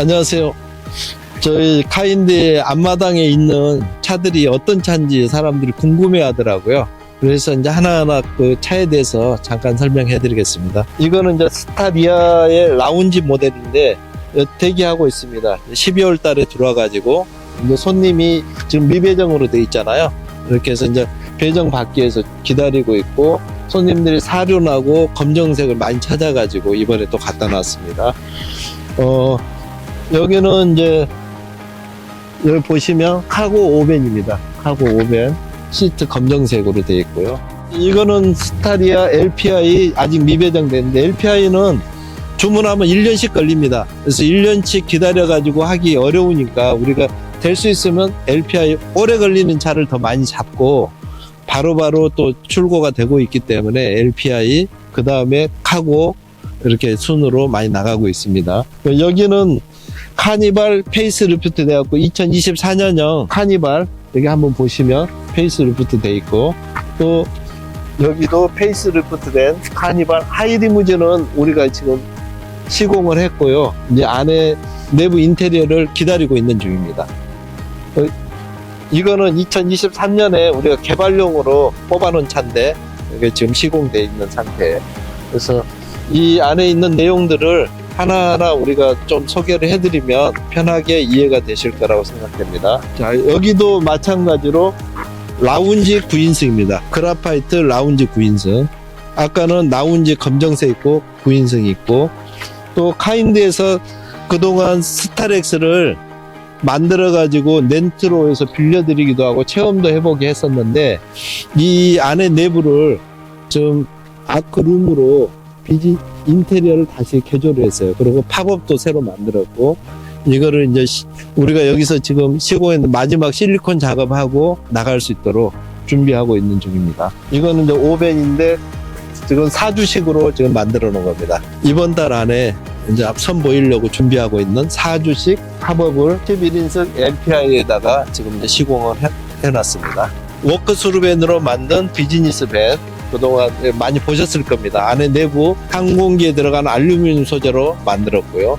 안녕하세요. 저희 카인드 앞마당에 있는 차들이 어떤 차인지 사람들이 궁금해 하더라고요. 그래서 이제 하나하나 그 차에 대해서 잠깐 설명해 드리겠습니다. 이거는 이제 스타리아의 라운지 모델인데 어, 대기하고 있습니다. 12월 달에 들어와가지고 이제 손님이 지금 미배정으로 돼 있잖아요. 이렇게 해서 이제 배정 받기 위해서 기다리고 있고 손님들이 사륜하고 검정색을 많이 찾아가지고 이번에 또 갖다 놨습니다. 어, 여기는 이제 여기 보시면 카고 5벤입니다. 카고 5벤 시트 검정색으로 되어 있고요. 이거는 스타리아 LPI 아직 미배정됐는데 LPI는 주문하면 1년씩 걸립니다. 그래서 1년씩 기다려가지고 하기 어려우니까 우리가 될 수 있으면 LPI 오래 걸리는 차를 더 많이 잡고 바로바로 또 출고가 되고 있기 때문에 LPI 그 다음에 카고 이렇게 순으로 많이 나가고 있습니다. 여기는 카니발 페이스 리프트 되었고 2024년형 카니발 여기 한번 보시면 페이스 리프트 돼 있고 또 여기도 페이스 리프트 된 카니발 하이리무진은 우리가 지금 시공을 했고요. 이제 안에 내부 인테리어를 기다리고 있는 중입니다. 어, 이거는 2023년에 우리가 개발용으로 뽑아놓은 차인데 이게 지금 시공돼 있는 상태예요. 그래서 이 안에 있는 내용들을 하나하나 우리가 좀 소개를 해드리면 편하게 이해가 되실 거라고 생각됩니다. 자, 여기도 마찬가지로 라운지 9인승입니다. 그라파이트 라운지 9인승. 아까는 라운지 검정색 있고 9인승 있고 또 카인드에서 그동안 스타렉스를 만들어 가지고 렌트로해서 빌려드리기도 하고 체험도 해보게 했었는데 이 안에 내부를 좀 아크룸으로 비지 인테리어를 다시 개조를 했어요. 그리고 팝업도 새로 만들었고 이거를 이제 시- 우리가 여기서 지금 시공했는 마지막 실리콘 작업하고 나갈 수 있도록 준비하고 있는 중입니다. 이거는 이제 오벤인데 지금 사주식으로 지금 만들어 놓은 겁니다. 이번 달 안에 이제 선보이려고 준비하고 있는 사주식 팝업을 11인승 MPI에다가 지금 이제 시공을 해, 해놨습니다. 워크스루벤으로 만든 비즈니스 밴 그동안 많이 보셨을 겁니다. 안에 내부 항공기에 들어간 알루미늄 소재로 만들었고요.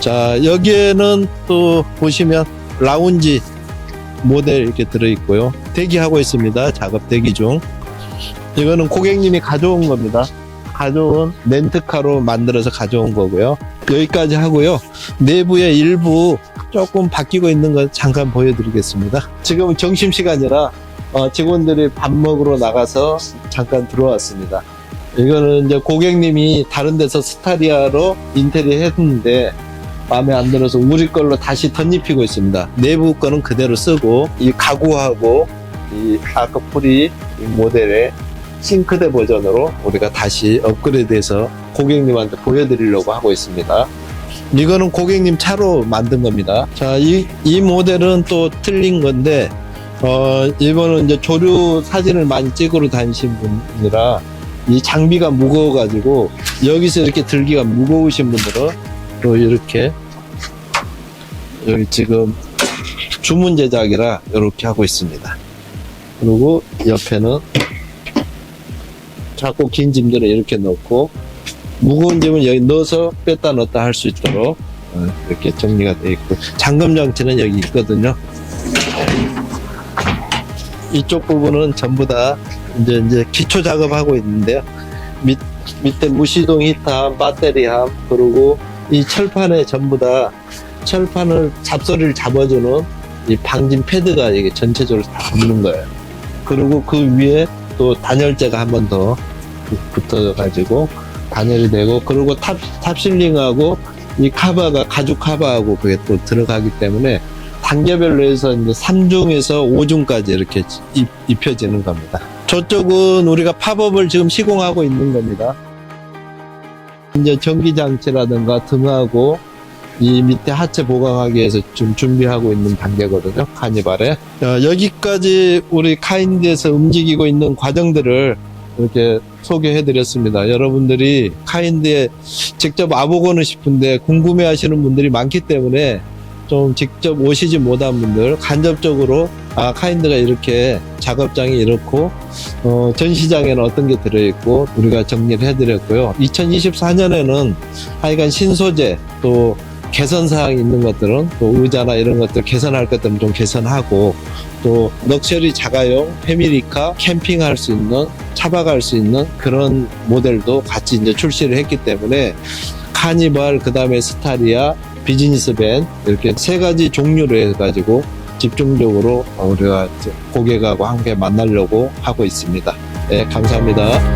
자, 여기에는 또 보시면 라운지 모델 이렇게 들어있고요. 대기하고 있습니다. 작업 대기 중. 이거는 고객님이 가져온 겁니다. 가져온 렌트카로 만들어서 가져온 거고요. 여기까지 하고요. 내부의 일부 조금 바뀌고 있는 거 잠깐 보여드리겠습니다. 지금은 점심시간이라 어, 직원들이 밥 먹으러 나가서 잠깐 들어왔습니다. 이거는 이제 고객님이 다른 데서 스타리아로 인테리어 했는데 마음에 안 들어서 우리 걸로 다시 덧입히고 있습니다. 내부 거는 그대로 쓰고 이 가구하고 이 아크프리 이 모델의 싱크대 버전으로 우리가 다시 업그레이드해서 고객님한테 보여드리려고 하고 있습니다. 이거는 고객님 차로 만든 겁니다. 자, 이, 이 모델은 또 틀린 건데, 어, 이거는 이제 조류 사진을 많이 찍으러 다니신 분이라 이 장비가 무거워가지고 여기서 이렇게 들기가 무거우신 분들은 또 이렇게 여기 지금 주문 제작이라 이렇게 하고 있습니다. 그리고 옆에는 작고 긴 짐들을 이렇게 넣고 무거운 짐은 여기 넣어서 뺐다 넣었다 할 수 있도록 어, 이렇게 정리가 되어 있고 잠금 장치는 여기 있거든요. 이쪽 부분은 전부 다 이제 이제 기초 작업하고 있는데요. 밑 밑에 무시동 히터, 배터리함 그리고 이 철판에 전부 다 철판을 잡소리를 잡아주는 이 방진 패드가 이게 전체적으로 다 붙는 거예요. 그리고 그 위에 또 단열재가 한 번 더 붙어가지고 단열이 되고 그리고 탑 탑실링하고 이 카바가 가죽 카바하고 그게 또 들어가기 때문에 단계별로 해서 이제 3중에서 5중까지 이렇게 입, 입혀지는 겁니다. 저쪽은 우리가 팝업을 지금 시공하고 있는 겁니다. 이제 전기장치라든가 등하고 이 밑에 하체 보강하기 위해서 좀 준비하고 있는 단계거든요. 카니발에. 자, 여기까지 우리 카인드에서 움직이고 있는 과정들을 이렇게 소개해 드렸습니다. 여러분들이 카인드에 직접 와보고는 싶은데 궁금해 하시는 분들이 많기 때문에 좀 직접 오시지 못한 분들 간접적으로 아 카인드가 이렇게 작업장이 이렇고 어, 전시장에는 어떤 게 들어있고 우리가 정리를 해드렸고요. 2024년에는 하여간 신소재 또 개선 사항이 있는 것들은 또 의자나 이런 것들 개선할 것들은 좀 개선하고 또 럭셔리 자가용 패밀리카 캠핑할 수 있는 차박할 수 있는 그런 모델도 같이 이제 출시를 했기 때문에 카니발 그다음에 스타리아 비즈니스 밴 이렇게 세 가지 종류로 해가지고 집중적으로 우리가 고객하고 함께 만나려고 하고 있습니다. 네, 감사합니다.